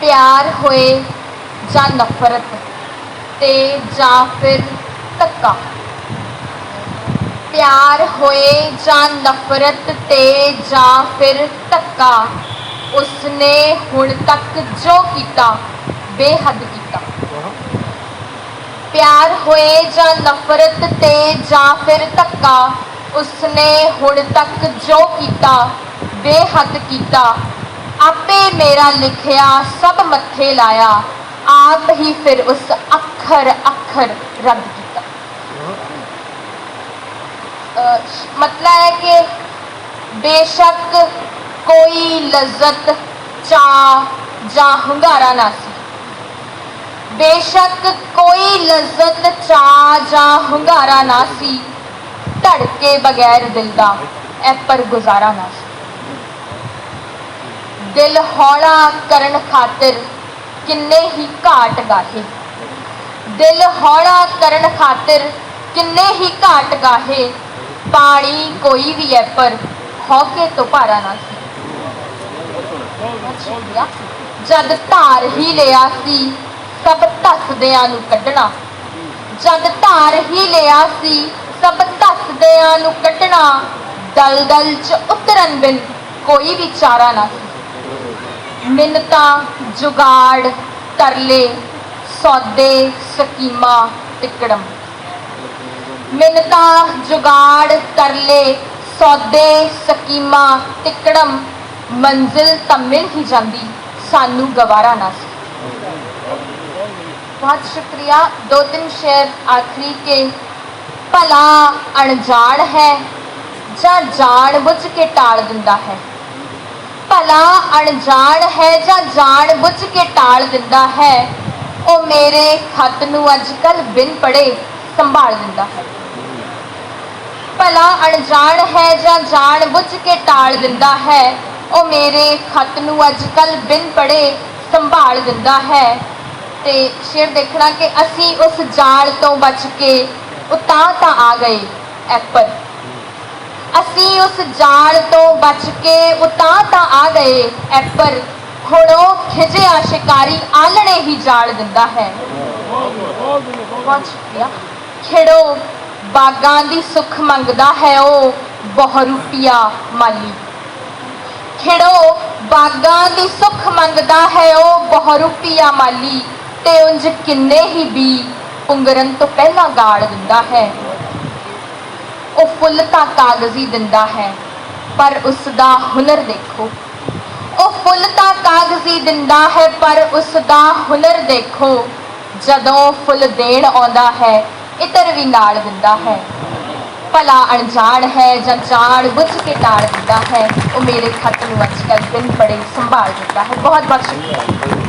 ਪਿਆਰ ਹੋਏ ਜਾਂ ਨਫ਼ਰਤ ਤੇ ਜਾਂ ਫਿਰ ਧੱਕਾ। ਪਿਆਰ ਹੋਏ ਜਾਂ ਨਫ਼ਰਤ ਤੇ ਜਾਂ ਫਿਰ ਧੱਕਾ, ਉਸਨੇ ਹੁਣ ਤੱਕ ਜੋ ਕੀਤਾ, ਬੇਹੱਦ ਕੀਤਾ। ਪਿਆਰ ਹੋਏ ਜਾਂ ਨਫ਼ਰਤ ਤੇ ਜਾਂ ਫਿਰ ਧੱਕਾ, ਉਸਨੇ ਹੁਣ ਤੱਕ ਜੋ ਕੀਤਾ, ਬੇਹੱਦ ਕੀਤਾ। ਆਪੇ ਮੇਰਾ ਲਿਖਿਆ ਸਭ ਮੱਥੇ ਲਾਇਆ, ਆਪ ਹੀ ਫਿਰ ਉਸ ਅੱਖਰ ਅੱਖਰ ਰੱਦ ਕੀਤਾ। ਮਤਲਬ ਹੈ ਕਿ ਬੇਸ਼ੱਕ ਕੋਈ ਲਜ਼ਤ ਚਾ ਜਾਂ ਹੁੰਗਾਰਾ ਨਾ ਸੀ। ਬੇਸ਼ੱਕ ਕੋਈ ਲਜ਼ਤ ਚਾਹ ਜਾਂ ਹੁੰਗਾਰਾ ਨਾ ਸੀ, ਧੜਕੇ ਬਗੈਰ ਦਿਲ ਦਾ ਐ ਪਰ ਗੁਜ਼ਾਰਾ ਨਾ ਸੀ। ਦਿਲ ਹੌਲਾ ਕਰਨ ਖਾਤਰ ਕਿੰਨੇ ਹੀ ਘਾਟ ਗਾਹੇ। ਦਿਲ ਹੌਲਾ ਕਰਨ ਖਾਤਰ ਕਿੰਨੇ ਹੀ ਘਾਟ ਗਾਹੇ। ਪਾਣੀ ਕੋਈ ਵੀ ਐ, ਪਰ ਹੌਕੇ ਤੋਂ ਭਾਰਾ ਨਾ ਸੀ। ਜਦ ਧਾਰ ਹੀ ਲਿਆ ਸੀ, ਸਭ ਧੱਸਦਿਆਂ ਨੂੰ ਕੱਢਣਾ। ਜਦ ਧਾਰ ਹੀ ਲਿਆ ਸੀ, ਸਭ ਧੱਸਦਿਆਂ ਨੂੰ ਕੱਢਣਾ। ਦਲਦਲ ਚ ਉਤਰਨ ਬਿਨ ਕੋਈ ਵੀ ਚਾਰਾ ਨਾ ਸੀ। ਮਿੰਨਤਾਂ, ਜੁਗਾੜ, ਤਰਲੇ, ਸੌਦੇ, ਸਕੀਮਾਂ ਟਿਕੜਮ ਮਿੰਨਤਾਂ, ਜੁਗਾੜ, ਤਰਲੇ, ਸੌਦੇ, ਸਕੀਮਾਂ ਟਿਕੜਮ ਮੰਜ਼ਿਲ ਤਾਂ ਮਿਲ ਹੀ ਜਾਂਦੀ, ਸਾਨੂੰ ਗਵਾਰਾ ਨਾ ਸੀ। ਬਹੁਤ ਸ਼ੁਕਰੀਆ। ਦੋ ਤਿੰਨ ਸ਼ੇਰ ਆਖਰੀ ਕੇ, ਭਲਾ ਅਣਜਾਣ ਹੈ ਜਾਂ ਜਾਣ ਬੁੱਝ ਕੇ ਟਾਲ ਦਿੰਦਾ ਹੈ। ਭਲਾ ਅਣਜਾਣ ਹੈ ਜਾਂ ਜਾਣ ਬੁੱਝ ਕੇ ਟਾਲ ਦਿੰਦਾ ਹੈ, ਉਹ ਮੇਰੇ ਖੱਤ ਨੂੰ ਅੱਜ ਕੱਲ ਬਿਨ ਪੜੇ ਸੰਭਾਲ ਦਿੰਦਾ ਹੈ। ਭਲਾ ਅਣਜਾਣ ਹੈ ਜਾਂ ਜਾਣ ਬੁੱਝ ਕੇ ਟਾਲ ਦਿੰਦਾ ਹੈ, ਉਹ ਮੇਰੇ ਖੱਤ ਨੂੰ ਅੱਜ ਕੱਲ ਬਿਨ ਪੜੇ ਸੰਭਾਲ ਦਿੰਦਾ ਹੈ। ਤੇ ਸ਼ੇਰ ਦੇਖਣਾ ਕਿ ਅਸੀਂ ਉਸ ਜਾਲ ਤੋਂ ਬਚ ਕੇ ਉਤਾਂ ਤਾਂ ਆ ਗਏ ਐਪਲ ਅਸੀਂ ਉਸ ਜਾਲ ਤੋਂ ਬਚ ਕੇ ਉਤਾਂ ਤਾਂ ਆ ਗਏ ਐਪਰ ਹੁਣ ਉਹ ਖਿਜਿਆ ਸ਼ਿਕਾਰੀ ਆਲਣੇ ਹੀ ਜਾਲ ਦਿੰਦਾ ਹੈ। ਖਿੜੋ ਸ਼ੁਕਰੀਆ। ਬਾਗਾਂ ਦੀ ਸੁੱਖ ਮੰਗਦਾ ਹੈ ਉਹ ਬਹੁਰੂਪੀਆ ਮਾਲੀ। ਖਿੜੋ ਬਾਗਾਂ ਦੀ ਸੁੱਖ ਮੰਗਦਾ ਹੈ ਉਹ ਬਹੁਰੂਪੀਆ ਮਾਲੀ। ਤੇ ਉਂਝ ਕਿੰਨੇ ਹੀ ਬੀ, ਪੁੰਗਰਨ ਤੋਂ ਪਹਿਲਾਂ ਗਾੜ ਦਿੰਦਾ ਹੈ। ਉਹ ਫੁੱਲ ਤਾਂ ਕਾਗਜ਼ੀ ਦਿੰਦਾ ਹੈ, ਪਰ ਉਸ ਦਾ ਹੁਨਰ ਦੇਖੋ। ਉਹ ਫੁੱਲ ਤਾਂ ਕਾਗਜ਼ੀ ਦਿੰਦਾ ਹੈ, ਪਰ ਉਸ ਦਾ ਹੁਨਰ ਦੇਖੋ। ਜਦੋਂ ਫੁੱਲ ਦੇਣ ਆਉਂਦਾ ਹੈ, ਇਤਰ ਵੀ ਨਾਲ ਦਿੰਦਾ ਹੈ। ਭਲਾ ਅਣਜਾਣ ਹੈ ਜਾਂ ਜਾਣ ਬੁੱਝ ਕੇ ਟਾਲ ਦਿੰਦਾ ਹੈ, ਉਹ ਮੇਰੇ ਖੱਤ ਨੂੰ ਅੱਜ ਕੱਲ੍ਹ ਦਿਨ ਬੜੇ ਸੰਭਾਲ ਦਿੰਦਾ ਹੈ। ਬਹੁਤ ਬਹੁਤ ਸ਼ੁਕਰੀਆ।